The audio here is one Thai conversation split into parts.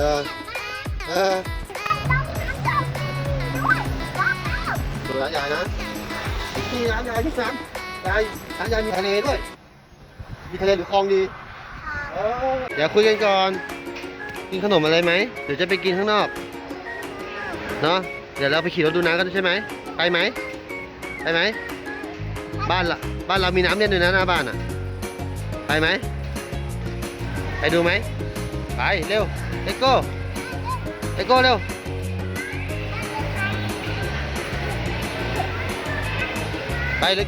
ออเออดูร้านยายนะนี่ร้านยายพี่สามยายร้านยายมีทะเลด้วย มีทะเลหรือคลองดีเออเดี๋ยวคุยกันก่อน กินขนมอะไรไหมเดี๋ยวจะไปกินข้างนอก เนาะเดี๋ยวเราไปขี่รถดูน้ำกันใช่ไหม ไปไหม ไปไหม บ้านละบ้านเรามีน้ำเล่นด้วยนะหน้าบ้านอะ ไปไหม ไปดูไหม ไป เร็ว เลโก้เลโก้เร็วไปเล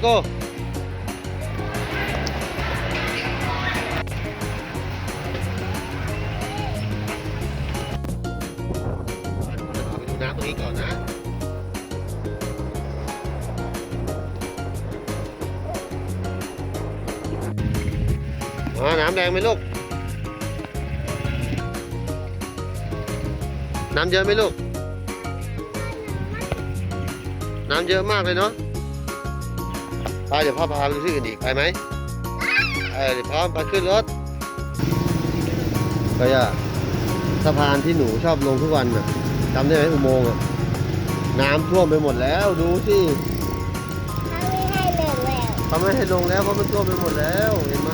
น้ำเยอะไหมลูก น้ำเยอะมากเลยเนาะไปเดี๋ยวพ่อพาไปที่อื่นอีกไปไหมเออเดี๋ยวพร้อมไปขึ้นรถก็อย่าสะพานที่หนูชอบลงทุกวันน่ะจำได้ไหมอุโมงค์อะน้ำท่วมไปหมดแล้วดูสิถ้าไม่ให้ลิกแล้วเขาไม่ให้ลงแล้วเพราะมันท่วมไปหมดแล้วเห็นไหม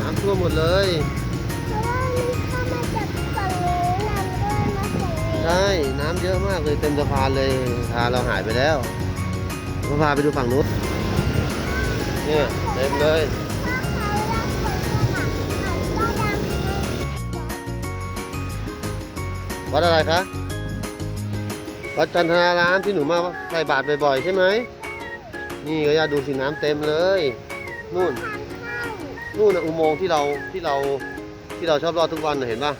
น้ำท่วมหมดเลย ใช่น้ำเยอะมากเลยเต็มสะพานเลยพาเราหายไปแล้วก็พาไปดูฝั่งนู้นเนี่ยเต็มเลยวัดอะไรคะวัดจันทนารามที่หนูมาใส่บาตรบ่อยๆใช่ไหมนี่ก็อย่าดูสิน้ำเต็มเลยนู่นนู่นนะอุโมงค์ที่เราที่เราที่เราชอบรอดทุกวันนะเห็นป่ะ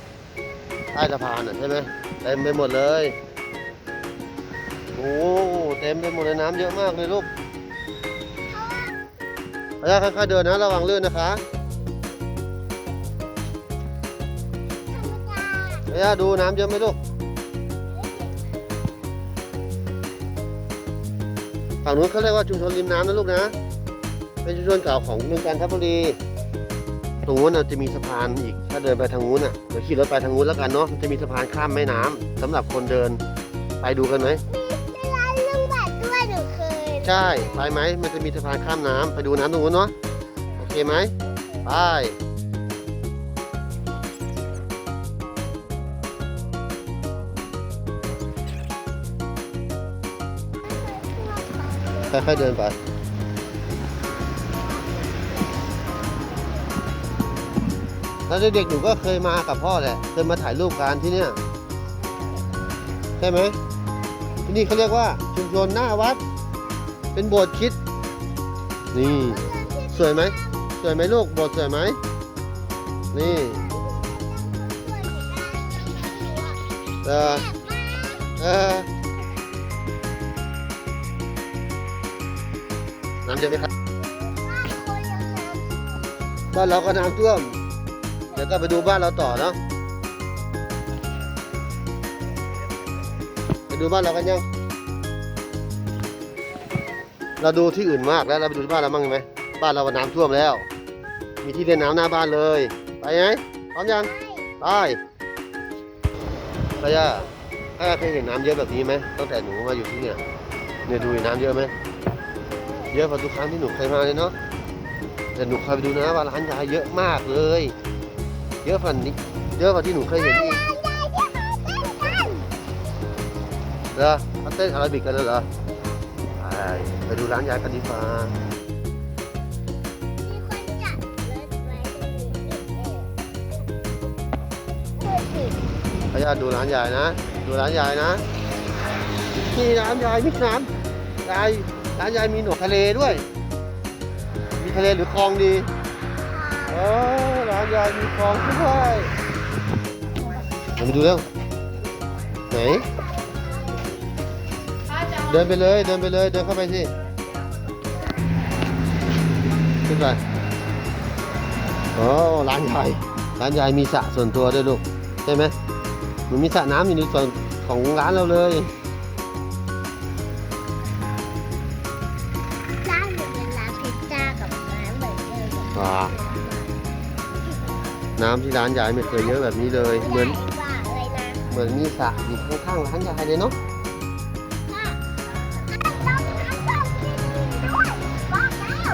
ใต้สะพานน่ะใช่ไหม เต็มไปหมดเลย โอ้เต็มไปหมดเลยน้ำเยอะมากเลยลูกระยะค่อยๆเดินนะระวังลื่นนะคะระยะดูน้ำเยอะไหมลูก ฝั่งนู้นเขาเรียกว่าชุมชนริมน้ำนะลูกนะ เป็นชุมชนเก่าของเมืองกาญจนบุรี ตรงนู้นน่ะจะมีสะพานอีก ถ้าเดินไปทางนู้นอะเดี๋ยวขี่รถไปทางนู้นแล้วกันเนาะมันจะมีสะพานข้ามแม่น้ำสำหรับคนเดินไปดูกันไหมมีร้านลุงบัตรด้วยหนูเคยใช่ไปไหมมันจะมีสะพานข้ามน้ำไปดูน้ำตรงนู้นเนาะโอเคไหมไปค่อยๆเดินไป แล้วเด็กๆหนูก็เคยมากับพ่อแหละ เคยมาถ่ายรูปกันที่เนี่ยใช่ไหมที่นี่เขาเรียกว่าชุมชนหน้าวัด เป็นโบสถ์คิด นี่ สวยไหม สวยไหมลูก โบสถ์สวยไหม นี่เออเออน้ำเยอะไหมครับบ้านเราก็น้ำท่วม ดี๋ยวก็ไปดูบ้านเราต่อเนาะไปดูบ้านเรากันยัง เราดูที่อื่นมากแล้วเราไปดูที่บ้านเราบ้างไหมบ้านเราน้ำท่วมแล้ว มีที่เล่นน้ำหน้าบ้านเลย ไปไหมพร้อมยังไปไปย่าถ้าเคยเห็นน้ำเยอะแบบนี้ไหมตั้งแต่หนูมาอยู่ที่เนี่ยเนี่ยดูน้ำเยอะไหมเยอะกว่าทุกครั้งที่หนูเคยมาเลยเนาะแต่หนูเคยไปดูนะว่าร้านยาเยอะมากเลย เยอะกว่านี้เยอะกว่าที่หนูเคยเห็นอีกเหรอเขาเต้นอาราบิกกันแล้วเหรอไปไปดูร้านยายกันดีกว่ามีคนจัดรถไว้ตรงนี้เออสิขออนุญาดูร้านยายนะ ดูร้านยายนะนี่ร้านยายมีน้ำยายร้านยายมีหนวดทะเลด้วย มีทะเลหรือคลองดี เออร้านยายมีคลองด้วยเราไปดูเร็วไหน เดินไปเลย เดินไปเลย เดินเข้าไปสิขึ้นไปโอ้ร้านยายร้านยายมีสระส่วนตัวด้วยลูก ใช่ไหมหนูมีสระน้ำอยู่ในส่วนของร้านเราเลย น้ำที่ร้านยายไม่เคยเยอะแบบนี้เลย เหมือนใหญ่กว่าเลยนะเหมือนมีสระอยู่ข้างๆร้านยายเลยเนาะค่ะต้องทำต้องกินด้วยบอกแล้ว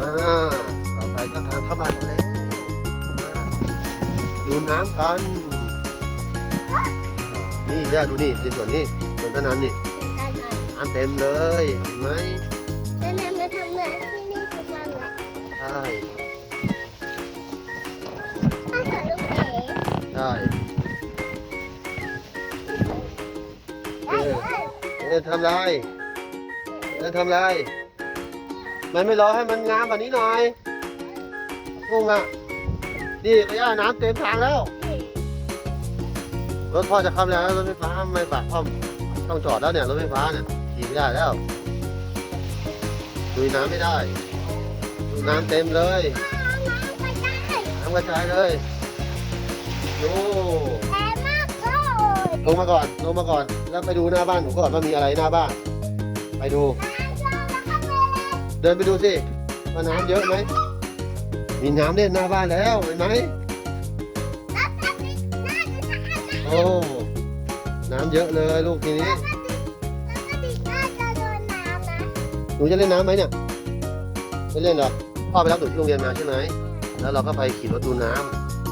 อ่าต่อไปก็ทางเข้าบ้านกันแล้วดูน้ำกัน นี่เดี๋ยวดูนี่ในส่วนนี้ส่วนต้นน้ำนี่น้ำเต็มเลยเห็นไหมแล้วนำมาทำเหมือนที่ ช่ ถ้าเกิดลูกเอ๋ใช่ได้เลยเดินทำไรเดินทำไร มันไม่รอให้มันงามแบบนี้หน่อยงงอะนี่ไปย่าน้ำเต็มทางแล้ว รถพ่อจะข้าแล้วรถไฟฟ้าไม่ฝากพ่อต้องจอดแล้วเนี่ยรถไฟฟ้าเนี่ยขี่ไม่ได้แล้วดูน้ำไม่ได้ น้ำเต็มเลยไปได้น้ำกระจายเลยโอ้แรงมากเลยลงมาก่อนลงมาก่อน แล้วไปดูหน้าบ้านหนูก่อนว่ามีอะไรหน้าบ้าน ไปดู เดินไปดูสิว่าน้ำเยอะไหมมีน้ำเล่นหน้าบ้านแล้วเห็นไหมโอ้น้ำเยอะเลยลูกทีนี้หนูจะเล่นน้ำไหมเนี่ย ไม่เล่นหรอกพ่อไปรับหนูที่โรงเรียนมาใช่ไหมแล้วเราก็ไปขี่รถดูน้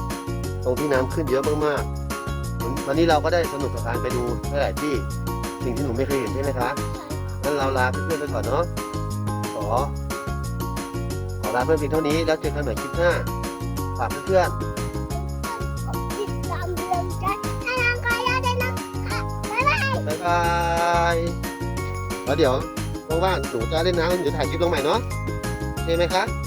ำตรงที่น้ำขึ้นเยอะมากๆวันนี้เราก็ได้สนุกกับการไปดูหลายๆที่สิ่งที่หนูไม่เคยเห็นใช่ไหมคะงั้นเราลาเพื่อนๆไปก่อนเนาะขอขอลาเพื่อนเพียงเท่านี้แล้วเจอกันใหม่คลิปหน้าฝากเพื่อนๆบ๊ายบายแล้วเดี๋ยวว่างๆหนูจะเล่นน้ำหนูจะถ่ายคลิปลงใหม่เนาะ เห็นไหมคะ